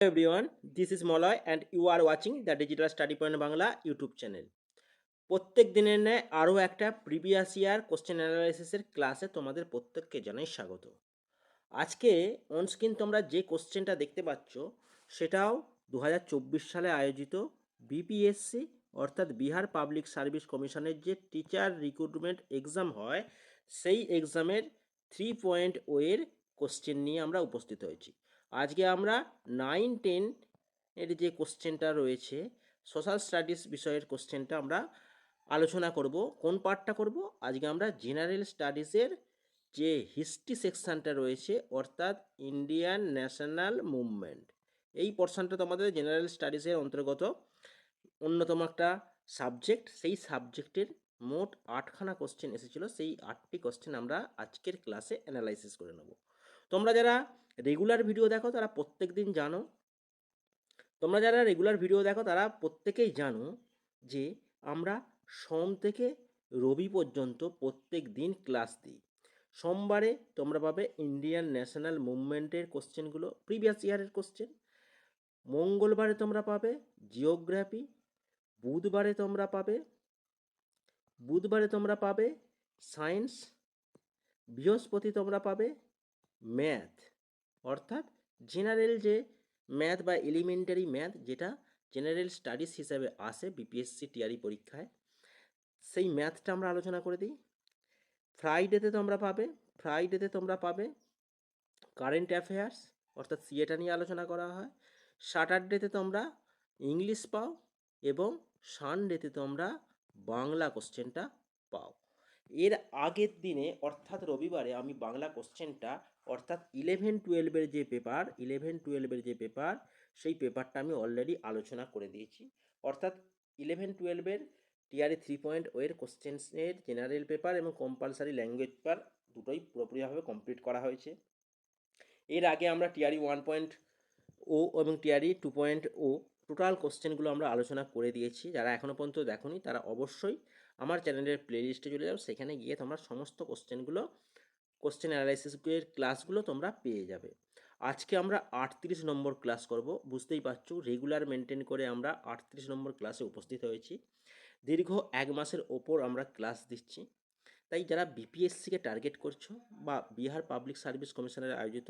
everyone, this is Molloy and you are watching the Digital Study Point Bangla YouTube channel. প্রত্যেক দিনের ন্যায় আরও একটা প্রিভিয়াস ইয়ার কোশ্চেন অ্যানালাইসিসের ক্লাসে তোমাদের প্রত্যেককে জানাই স্বাগত আজকে অনস্ক্রিন তোমরা যে কোশ্চেনটা দেখতে পাচ্ছ সেটাও দু হাজার চব্বিশ সালে আয়োজিত বিপিএসসি অর্থাৎ বিহার পাবলিক সার্ভিস কমিশনের যে টিচার রিক্রুটমেন্ট এক্সাম হয় সেই এক্সামের থ্রি পয়েন্ট ওয়ের কোশ্চেন নিয়ে আমরা উপস্থিত হয়েছি আজকে আমরা নাইন টেন এর যে কোশ্চেনটা রয়েছে সোশ্যাল স্টাডিজ বিষয়ের কোশ্চেনটা আমরা আলোচনা করব। কোন পার্টটা করব? আজকে আমরা জেনারেল স্টাডিজের যে হিস্ট্রি সেকশানটা রয়েছে, অর্থাৎ ইন্ডিয়ান ন্যাশনাল মুভমেন্ট এই পোর্শনটা তোমাদের জেনারেল স্টাডিজের অন্তর্গত অন্যতম একটা সাবজেক্ট সেই সাবজেক্টের মোট আটখানা কোশ্চেন এসেছিল। সেই আটটি কোশ্চেন আমরা আজকের ক্লাসে অ্যানালাইসিস করে নেব। তোমরা যারা রেগুলার ভিডিও দেখো, তারা প্রত্যেক দিন জানো। তোমরা যারা রেগুলার ভিডিও দেখো, তারা প্রত্যেকেই জানো যে আমরা সোম থেকে রবি পর্যন্ত প্রত্যেক দিন ক্লাস দিই। সোমবারে তোমরা পাবে ইন্ডিয়ান ন্যাশনাল মুভমেন্টের কোশ্চেনগুলো প্রিভিয়াস ইয়ারের কোশ্চেন মঙ্গলবারে তোমরা পাবে জিওগ্রাফি বুধবারে তোমরা পাবে, বুধবারে তোমরা পাবে সায়েন্স বৃহস্পতি তোমরা পাবে ম্যাথ অর্থাৎ জেনারেল যে ম্যাথ বা এলিমেন্টারি ম্যাথ যেটা জেনারেল স্টাডিজ হিসাবে আসে বিপিএসসি টিআরই পরীক্ষায়, সেই ম্যাথটা আমরা আলোচনা করে দিই। ফ্রাইডেতে তোমরা পাবে ফ্রাইডেতে তোমরা পাবে কারেন্ট অ্যাফেয়ার্স অর্থাৎ সিএটা নিয়ে আলোচনা করা হয়। স্যাটারডেতে তোমরা ইংলিশ পাও এবং সানডেতে তোমরা বাংলা কোশ্চেনটা পাও। এর আগের দিনে, অর্থাৎ রবিবারে আমি বাংলা কোশ্চেনটা অর্থাৎ ইলেভেন টুয়েলভের যে পেপার ইলেভেন টুয়েলভের যে পেপার সেই পেপারটা আমি অলরেডি আলোচনা করে দিয়েছি। অর্থাৎ ইলেভেন টুয়েলভের টিআরই থ্রি পয়েন্ট ওয়ের কোশ্চেন্সের জেনারেল পেপার এবং কম্পালসারি ল্যাঙ্গুয়েজ পেপার দুটোই পুরোপুরিভাবে কমপ্লিট করা হয়েছে। এর আগে আমরা টিআরই ওয়ান পয়েন্ট ও এবং TRE two point O total কোশ্চেনগুলো আমরা আলোচনা করে দিয়েছি। যারা এখনও পর্যন্ত দেখোনি, তারা অবশ্যই আমার চ্যানেলের প্লেলিস্টে চলে যাও। সেখানে গিয়ে তোমরা সমস্ত কোশ্চেনগুলো কোশ্চেন অ্যানালাইসিসের ক্লাসগুলো তোমরা পেয়ে যাবে। আজকে আমরা আটত্রিশ নম্বর ক্লাস করব। বুঝতেই পারছ রেগুলার মেনটেন করে আমরা আটত্রিশ নম্বর ক্লাসে উপস্থিত হয়েছি। দীর্ঘ এক মাসের ওপর আমরা ক্লাস দিচ্ছি। তাই যারা বিপিএসসিকে টার্গেট করছ বা বিহার পাবলিক সার্ভিস কমিশনের আয়োজিত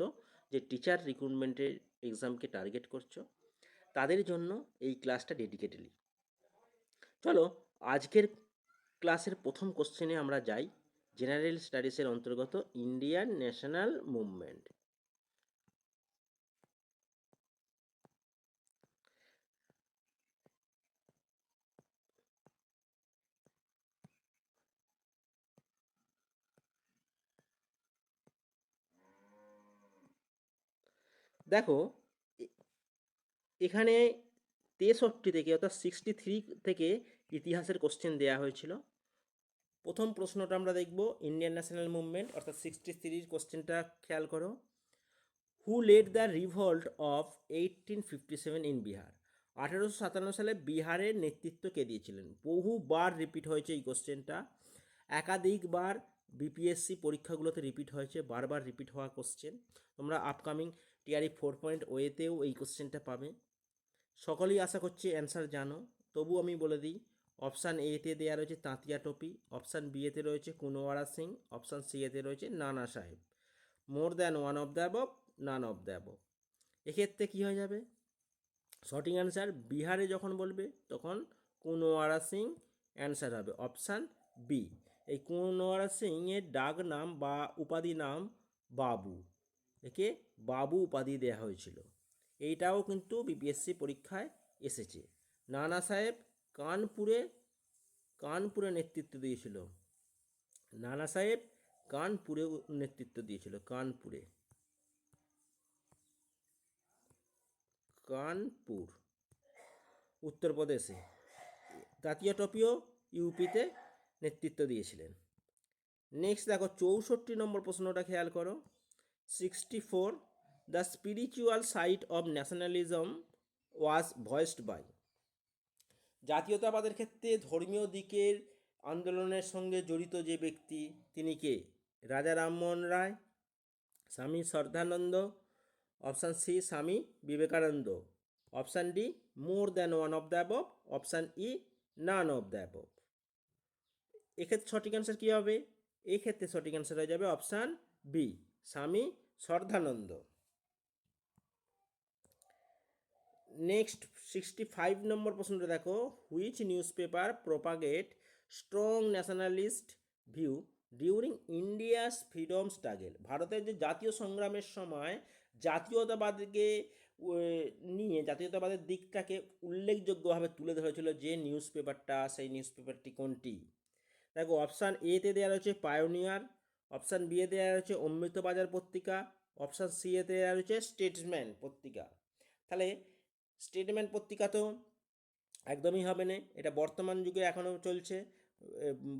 যে টিচার রিক্রুটমেন্টের এক্সামকে টার্গেট করছ, তাদের জন্য এই ক্লাসটা ডেডিকেটেডলি চলো, আজকের ক্লাসের প্রথম কোশ্চেনে আমরা যাই। জেনারেল স্টাডিজের অন্তর্গত ইন্ডিয়ান ন্যাশনাল মুভমেন্ট। দেখো এখানে তেষট্টি থেকে অর্থাৎ সিক্সটি থ্রি থেকে ইতিহাসের কোশ্চেন দেওয়া হয়েছিল। প্রথম প্রশ্নটা আমরা দেখব ইন্ডিয়ান ন্যাশনাল মুভমেন্ট অর্থাৎ সিক্সটি থ্রির কোশ্চেনটা খেয়াল করো। Who led the revolt of eighteen fifty seven in Bihar আঠেরোশো সাতান্ন সালে বিহারের নেতৃত্ব কে দিয়েছিলেন? বহুবার রিপিট হয়েছে এই কোশ্চেনটা একাধিকবার বিপিএসসি পরীক্ষাগুলোতে রিপিট হয়েছে, বারবার রিপিট হওয়া কোশ্চেন তোমরা আপকামিং টিআরই ফোর পয়েন্ট ওয়েতেও এই কোশ্চেনটা পাবে। সকলেই আশা করছি অ্যান্সার জানো। তবু আমি বলে দিই অপশান এতে দেওয়া রয়েছে তাঁতিয়া টপি, অপশান বিয়েতে রয়েছে কুনোয়ারা সিং, অপশান সি এতে রয়েছে Nana Saheb. More than one of the above, none of the above. এক্ষেত্রে কী হয়ে যাবে? সঠিক অ্যান্সার বিহারে যখন বলবে, তখন কুনোয়ারা সিং অ্যান্সার হবে। অপশান বি, এই কুনোয়ারা সিংয়ের ডাক নাম বা উপাধি নাম বাবু। একে বাবু উপাধি দেওয়া হয়েছিল। এইটাও কিন্তু বিপিএসসি পরীক্ষায় এসেছে। নানা সাহেব কানপুরে কানপুরে নেতৃত্ব দিয়েছিল। নানা সাহেব কানপুরে নেতৃত্ব দিয়েছিল, কানপুরে। কানপুর, উত্তরপ্রদেশে। তাতিয়া টপিও ইউপিতে নেতৃত্ব দিয়েছিলেন। নেক্সট দেখো, চৌষট্টি নম্বর প্রশ্নটা খেয়াল করো। Sixty four the spiritual side of nationalism was voiced by জাতীয়তাবাদের ক্ষেত্রে ধর্মীয় দিকের আন্দোলনের সঙ্গে জড়িত যে ব্যক্তি, তিনি কে? রাজা রামমোহন রায়, স্বামী Shraddhananda option C, Swami Vivekananda. Option D, more than one of the above. Option E, none of the above. এক্ষেত্রে সঠিক অ্যান্সার কী হবে? এক্ষেত্রে সঠিক অ্যান্সার হয়ে যাবে option B, Swami Shraddhananda next sixty five number প্রশ্নটা দেখো। Which newspaper propagate strong nationalist view during India's freedom struggle ভারতের যে জাতীয় সংগ্রামের সময় জাতীয়তাবাদকে নিয়ে জাতীয়তাবাদের দিকটাকে উল্লেখযোগ্যভাবে তুলে ধরেছিল যে নিউজ পেপারটা সেই নিউজ পেপারটি কোনটি? দেখো অপশান এতে দেওয়া রয়েছে পায়োনিয়ার অপশান বি এ দেওয়া রয়েছে অমৃতবাজার পত্রিকা অপশান সি এতে দেওয়া রয়েছে স্টেটসম্যান পত্রিকা। তাহলে স্টেটমেন্ট পত্রিকা তো একদমই হবে না। এটা বর্তমান যুগে এখনও চলছে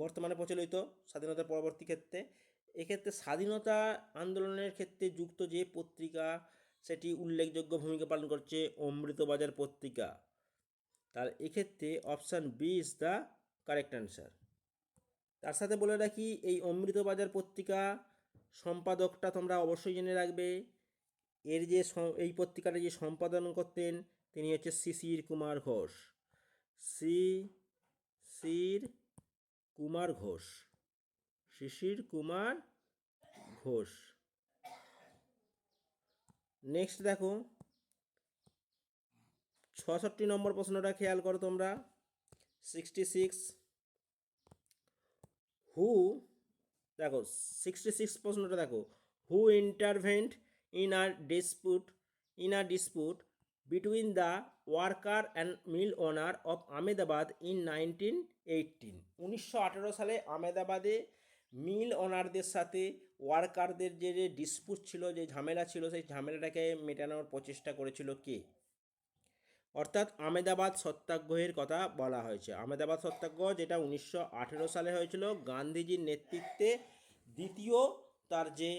বর্তমানে প্রচলিত স্বাধীনতার পরবর্তী ক্ষেত্রে। এক্ষেত্রে স্বাধীনতা আন্দোলনের ক্ষেত্রে যুক্ত যে পত্রিকা, সেটি উল্লেখযোগ্য ভূমিকা পালন করছে অমৃতবাজার পত্রিকা। তার এক্ষেত্রে option B is the correct answer তার সাথে বলে রাখি, এই অমৃতবাজার পত্রিকা সম্পাদকটা তোমরা অবশ্যই জেনে রাখবে। এর যে এই পত্রিকাটা যে সম্পাদন করতেন তিনি হচ্ছে শিশির কুমার ঘোষ। সি শির কুমার ঘোষ। শিশির কুমার ঘোষ। নেক্সট দেখো। ছষট্টি নম্বর প্রশ্নটা খেয়াল করো তোমরা। সিক্সটি সিক্স হু দেখো সিক্সটি সিক্স প্রশ্নটা দেখো। Who intervened in a dispute in a dispute between the worker and mill owner of Ahmedabad in nineteen eighteen উনিশশো আঠেরো সালে আমেদাবাদে মিল ওনারদের সাথে ওয়ার্কারদের যে যে ডিসপুট ছিল, যে ঝামেলা ছিল, সেই ঝামেলাটাকে মেটানোর প্রচেষ্টা করেছিল কে? অর্থাৎ আমেদাবাদ সত্যাগ্রহের কথা বলা হয়েছে। আমেদাবাদ সত্যাগ্রহ যেটা উনিশশো আঠেরো সালে হয়েছিল, গান্ধীজির নেতৃত্বে দ্বিতীয় তার যে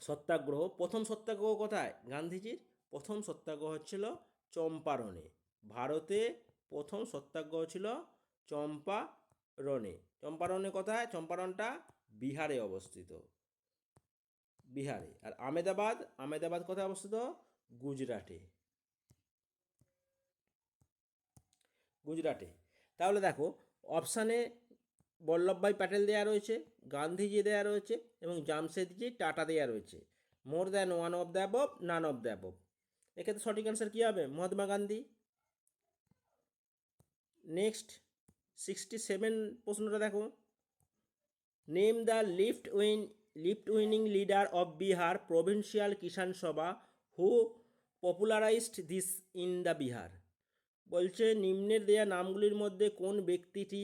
সত্যাগ্রহ, প্রথম সত্যাগ্রহ কোথায়? গান্ধীজির? প্রথম সত্যাগ্রহ ছিল চম্পারণে। ভারতে প্রথম সত্যাগ্রহ ছিল চম্পারণে। চম্পারণে কোথায়? চম্পারণটা বিহারে অবস্থিত। বিহারে। আর আমেদাবাদ? আমেদাবাদ কোথায় অবস্থিত? গুজরাটে। গুজরাটে। তাহলে দেখো অপশানে বল্লভভাই প্যাটেল দেওয়া রয়েছে, গান্ধীজি দেওয়া রয়েছে এবং জামশেদজি টাটা দেওয়া রয়েছে। More than one of the above none of the এক্ষেত্রে সঠিক অ্যান্সার কী হবে? Mahatma Gandhi. Next sixty seven প্রশ্নটা দেখো। Name the left wing left wing leader of Bihar provincial Kisan Sabha who popularized this in the Bihar বলছে, নিম্নের দেয়া নামগুলির মধ্যে কোন ব্যক্তিটি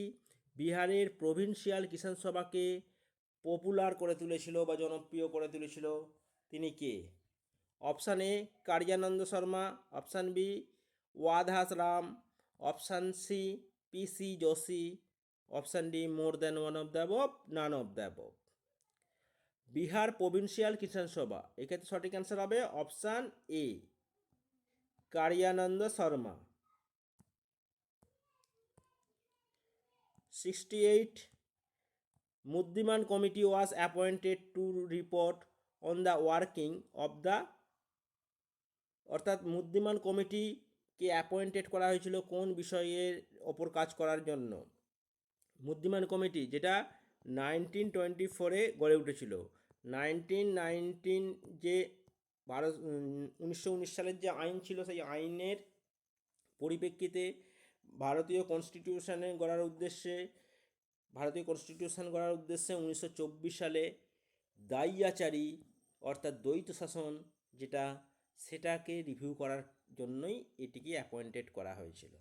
বিহারের প্রভিন্সিয়াল কিষাণ সভাকে পপুলার করে তুলেছিল বা জনপ্রিয় করে তুলেছিল? তিনি কে? Option A Karyanand Sharma option B Wadhas Ram option C P C Joshi option D more than one of the none of the Bihar provincial Kisan Sabha এক্ষেত্রে সঠিক অ্যান্সার হবে option A Karyanand Sharma 68 Muddiman committee was appointed to report on the working of the অর্থাৎ মুদ্দিমান কমিটিকে appointed করা হয়েছিল কোন বিষয়ের ওপর কাজ করার জন্য? মুদ্রিমান কমিটি, যেটা নাইনটিন টোয়েন্টি ফোরে গড়ে উঠেছিল। নাইনটিন নাইনটিন যে ভারত উনিশশো উনিশ সালের যে আইন ছিল, সেই আইনের পরিপ্রেক্ষিতে ভারতীয় কনস্টিটিউশনে গড়ার উদ্দেশ্যে, ভারতীয় কনস্টিটিউশন গড়ার উদ্দেশ্যে উনিশশো চব্বিশ সালে দাইয়াচারী অর্থাৎ দ্বৈত শাসন, যেটা সেটাকে রিভিউ করার জন্যই এটিকে অ্যাপয়েন্টেড করা হয়েছিল।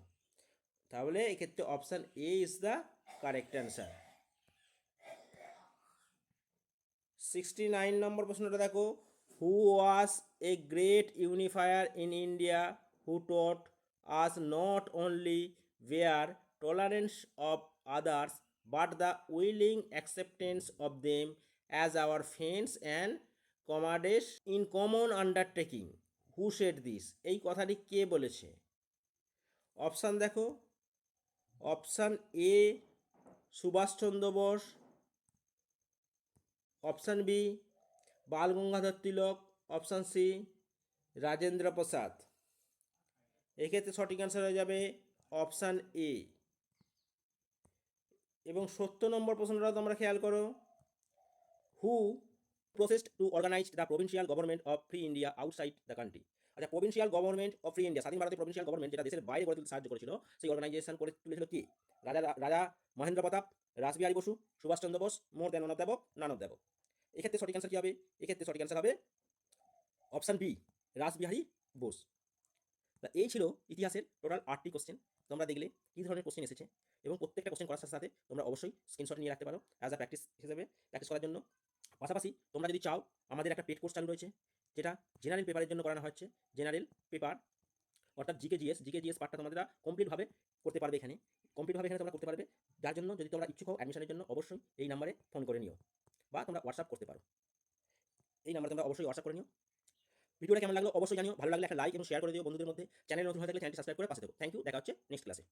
তাহলে এক্ষেত্রে option A is the correct answer sixty nine number প্রশ্নটা দেখো। Who was a great unifier in India who taught us not only mere tolerance of others but the willing acceptance of them as our friends and comrades in common undertaking who said this এই কথাটি কে বলেছে? Option দেখো। Option A, Subhas Chandra Bose. Option B Bal Gangadhar Tilak. Option C, Rajendra Prasad. এক্ষেত্রে সঠিক answer হয়ে যাবে option A. এবং সত্তর নম্বর প্রশ্নটা তোমরা খেয়াল করো। Who proceeded to organize the provincial government of free India outside the country আচ্ছা provincial government of free India স্বাধীন ভারতের প্রভিন্সিয়াল গভর্নমেন্ট যেটা দেশের বাইরে গড়ে তুলতে সাহায্য করেছিল, সেই অর্গানাইজেশন করে তুলেছিল কি? রাজা রাজা মহেন্দ্র প্রতাপ, রাসবিহারী বসু, সুভাষচন্দ্র বোস, মোর দেন অনব দেবক নানব দেবক। এক্ষেত্রে সঠিক অ্যান্সার কী হবে? এক্ষেত্রে সঠিক অ্যান্সার হবে অপশান বি রাসবিহারী বোস। তা এই ছিল ইতিহাসের টোটাল আটটি কোশ্চেন তোমরা দেখলে কী ধরনের কোশ্চেন এসেছে এবং প্রত্যেকটা কোশ্চেন করার সাথে সাথে তোমরা অবশ্যই স্ক্রিনশট নিয়ে রাখতে পারো অ্যাজ আ প্র্যাকটিস হিসেবে প্র্যাকটিস করার জন্য। পাশাপাশি তোমরা যদি চাও, আমাদের একটা পেড কোর্স চালু রয়েছে, যেটা জেনারেল পেপারের জন্য করানো হচ্ছে জেনারেল পেপার অর্থাৎ জিকে জিএস জিকে জিএস পার্টটা তোমরা কমপ্লিটভাবে করতে পারবে এখানে। কমপ্লিটভাবে এখানে তোমরা করতে পারবে। যার জন্য যদি তোমরা ইচ্ছুক হও অ্যাডমিশনের জন্য, অবশ্যই এই নাম্বারে ফোন করে নিও বা তোমরা হোয়াটসঅ্যাপ করতে পারো। এই নাম্বারে তোমরা অবশ্যই হোয়াটসঅ্যাপ করে নিও। ভিডিওটা কেমন লাগল অবশ্যই জানিও। ভালো লাগলে একটা লাইক এবং শেয়ার করে দিও বন্ধুদের মধ্যে। চ্যানেল নতুন হয়ে থাকলে চ্যানেলটি সাবস্ক্রাইব করে পাশে দেবো থ্যাংক ইউ দেখা হচ্ছে নেক্সট ক্লাসে